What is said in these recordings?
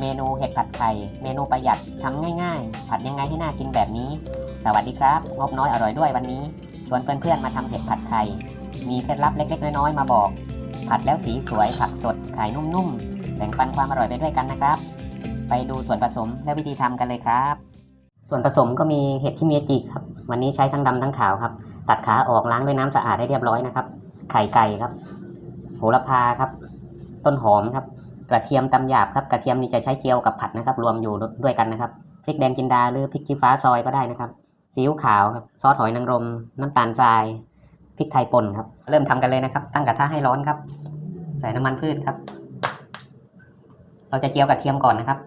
เมนูเห็ดผัดไข่ เมนูประหยัดทำง่ายๆ ผัดยังไงให้น่ากินแบบนี้ สวัสดีครับ งบน้อยอร่อยด้วยวันนี้ ชวนเพื่อนๆมาทำเห็ดผัดไข่ มีเคล็ดลับเล็กๆ น้อยๆ มาบอก ผัดแล้วสีสวย ผักสด ไข่นุ่มๆ แบ่งปันความอร่อยไปด้วยกันนะครับ ไปดูส่วนผสมและวิธีทำกันเลยครับ ส่วนผสมก็มีเห็ดที่เมียจิครับ วันนี้ใช้ทั้งดำทั้งขาวครับ ตัดขาออกล้างด้วยน้ำสะอาดให้เรียบร้อยนะครับ ไข่ไก่ครับ โหระพาครับ ต้นหอมครับ กระเทียมตำหยาบครับกระเทียมนี่จะใช้เจียวกับผัดนะครับ รวมอยู่ด้วยกันนะครับพริกแดงจินดาหรือพริกชี้ฟ้าซอยก็ได้นะครับซีอิ๊วขาวครับซอสหอยนางรม น้ำตาลทรายพริกไทยป่นครับเริ่มทำกันเลยนะครับ ตั้งกระทะให้ร้อนครับ ใส่น้ำมันพืชครับ เราจะเจียวกระเทียมก่อนนะครับ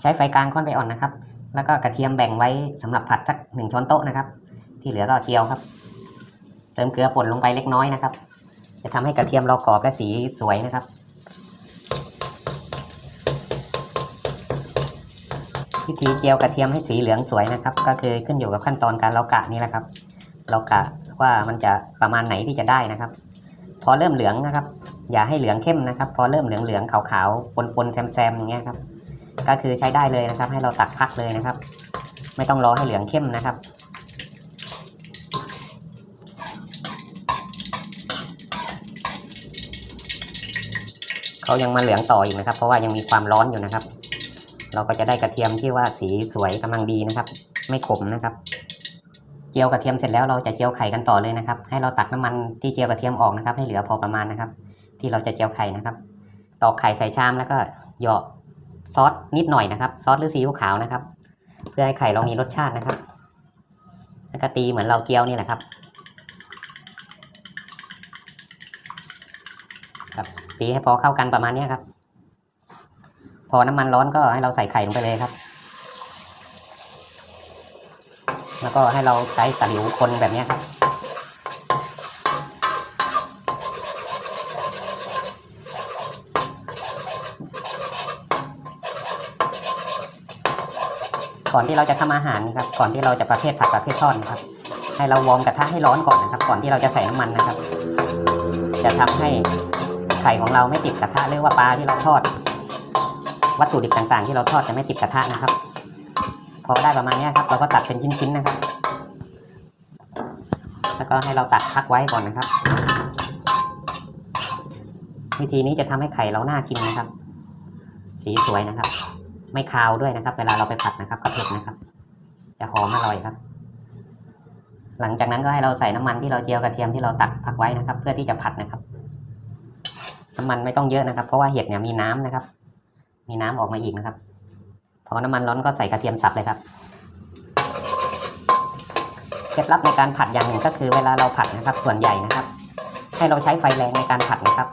ใช้ไฟกลางค่อนไปอ่อนนะครับ แล้วก็กระเทียมแบ่งไว้สำหรับผัดสักหนึ่งช้อนโต๊ะนะครับ ที่เหลือก็เจียวครับเติมเกลือป่นลงไปเล็กน้อยนะครับ จะทำให้กระเทียมเรากรอบและสีสวยนะครับ วิธีเจียวกระเทียมให้สีเหลืองสวยนะครับ ก็คือขึ้นอยู่กับขั้นตอนการเรากะนี่แหละครับ เรากะว่ามันจะประมาณไหนที่จะได้นะครับ พอเริ่มเหลืองนะครับ อย่าให้เหลืองเข้มนะครับ พอเริ่มเหลืองเหลืองขาวๆปนๆแซมๆอย่างเงี้ยครับ ก็คือใช้ได้เลยนะครับ ให้เราตักพักเลยนะครับ ไม่ต้องรอให้เหลืองเข้มนะครับเขายังมาเหลืองต่ออีกนะครับ เพราะว่ายังมีความร้อนอยู่นะครับ เราก็จะได้กระเทียมที่ว่าสีสวยกำลังดีนะครับ ไม่ขมนะครับ เจียวกระเทียมเสร็จแล้วเราจะเจียวไข่กันต่อเลยนะครับ ให้เราตักน้ำมันที่เจียวกระเทียมออกนะครับ ให้เหลือพอประมาณนะครับ ที่เราจะเจียวไข่นะครับ ตอกไข่ใส่ชามแล้วก็เหยาะซอสนิดหน่อยนะครับซอสหรือซีอิ๊วขาวนะครับ เพื่อให้ไข่เรามีรสชาตินะครับแล้วก็ตีเหมือนเราเจียวนี่แหละครับครับตีให้พอเข้ากันประมาณนี้ครับ พอน้ำมันร้อนก็ให้เราใส่ไข่ลงไปเลยครับ แล้วก็ให้เราใช้ตะหลิวคนแบบเนี้ยครับก่อนที่เราจะทำอาหารครับ ก่อนที่เราจะประเภทผัดประเภททอดครับ ให้เราวอร์มกระทะให้ร้อนก่อนนะครับ ก่อนที่เราจะใส่น้ำมันนะครับ จะทำให้ไข่ของเราไม่ติดกระทะหรือว่าปลาที่เราทอด วัตถุดิบต่างๆ ที่เราทอดจะไม่ติดกระทะนะครับ พอได้ประมาณนี้ครับ เราก็ตัดเป็นชิ้นๆนะครับ แล้วก็ให้เราตัดพักไว้ก่อนนะครับ วิธีนี้จะทำให้ไข่เราน่ากินนะครับ สีสวยนะครับ ไม่คาวด้วยนะครับ เวลาเราไปผัดนะครับก็เผ็ดนะครับ จะหอมอร่อยครับ หลังจากนั้นก็ให้เราใส่น้ำมันที่เราเจียวกระเทียมที่เราตักพักไว้นะครับ เพื่อที่จะผัดนะครับ น้ำมันไม่ต้องเยอะนะครับ เพราะว่าเห็ดเนี่ยมีน้ำนะครับ มีน้ำออกมาอีกนะครับ พอน้ำมันร้อนก็ใส่กระเทียมสับเลยครับเคล็ดลับในการผัดอย่างหนึ่งก็คือเวลาเราผัดนะครับ ส่วนใหญ่นะครับ ให้เราใช้ไฟแรงในการผัดนะครับ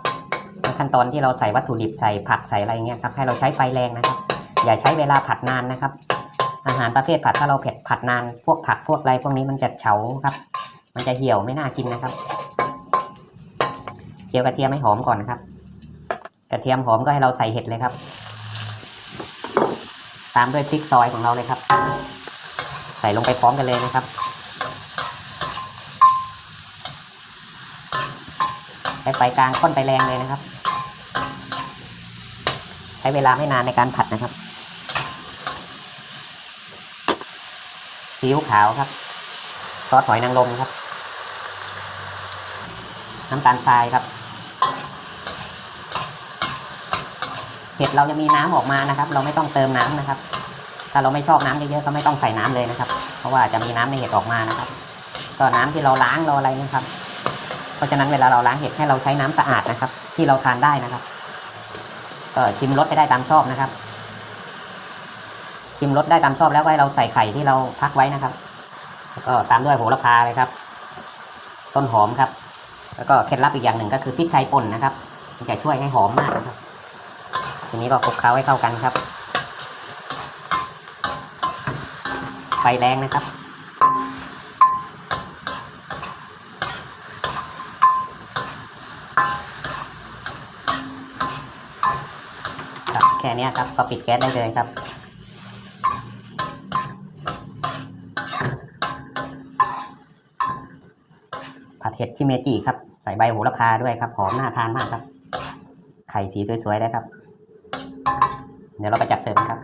ในขั้นตอนที่เราใส่วัตถุดิบใส่ผักใส่อะไรเงี้ยครับให้เราใช้ไฟแรงนะครับ อย่าใช้เวลาผัดนานนะครับ อาหารประเภทผัดถ้าเราเผ็ดผัดนาน พวกผักพวกอะไรพวกนี้มันจะเฉาครับ มันจะเหี่ยวไม่น่ากินนะครับเจียวกระเทียมให้หอมก่อนครับ กระเทียมหอมก็ให้เราใส่เห็ดเลยครับ ตามด้วยพริกซอยของเราเลยครับ ใส่ลงไปพร้อมกันเลยนะครับ ใช้ไฟกลางค่อนไปแรงเลยนะครับ ใช้เวลาไม่นานในการผัดนะครับซีอิ๊วขาวครับ ซอสหอยนางรมครับ น้ำตาลทรายครับ เห็ดเราจะมีน้ำออกมานะครับ เราไม่ต้องเติมน้ำนะครับ ถ้าเราไม่ชอบน้ำเยอะๆก็ไม่ต้องใส่น้ำเลยนะครับ เพราะว่าจะมีน้ำในเห็ดออกมานะครับก็น้ำที่เราล้างเราอะไรนะครับ เพราะฉะนั้นเวลาเราล้างเห็ดให้เราใช้น้ำสะอาดนะครับ ที่เราทานได้นะครับก็ชิมรสไปได้ตามชอบนะครับ ชิมรสได้ตามชอบแล้วก็ให้เราใส่ไข่ที่เราพักไว้นะครับแล้วก็ตามด้วยโหระพาเลยครับ ต้นหอมครับ แล้วก็เคล็ดลับอีกอย่างหนึ่งก็คือพริกไทยป่นนะครับมันจะช่วยให้หอมมากนะครับ ทีนี้ก็คลุกเคล้าให้เข้ากันครับ ไฟแรงนะครับ ครับแค่นี้ครับก็ปิดแก๊สได้เลยครับผัดเห็ดชิเมจิครับ ใส่ใบโหระพาด้วยครับหอมน่าทานมากครับ ไข่สีสวยๆได้ครับ เดี๋ยวเราไปจัดเสิร์ฟนะครับ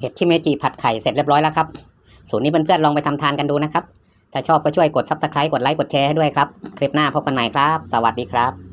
เห็ดที่เมจิผัดไข่เสร็จเรียบร้อยแล้วครับ สูตรนี้เพื่อนๆลองไปทำทานกันดูนะครับ ถ้าชอบก็ช่วยกดซับสไครต์กดไลค์กดแชร์ให้ด้วยครับ คลิปหน้าพบกันใหม่ครับ สวัสดีครับ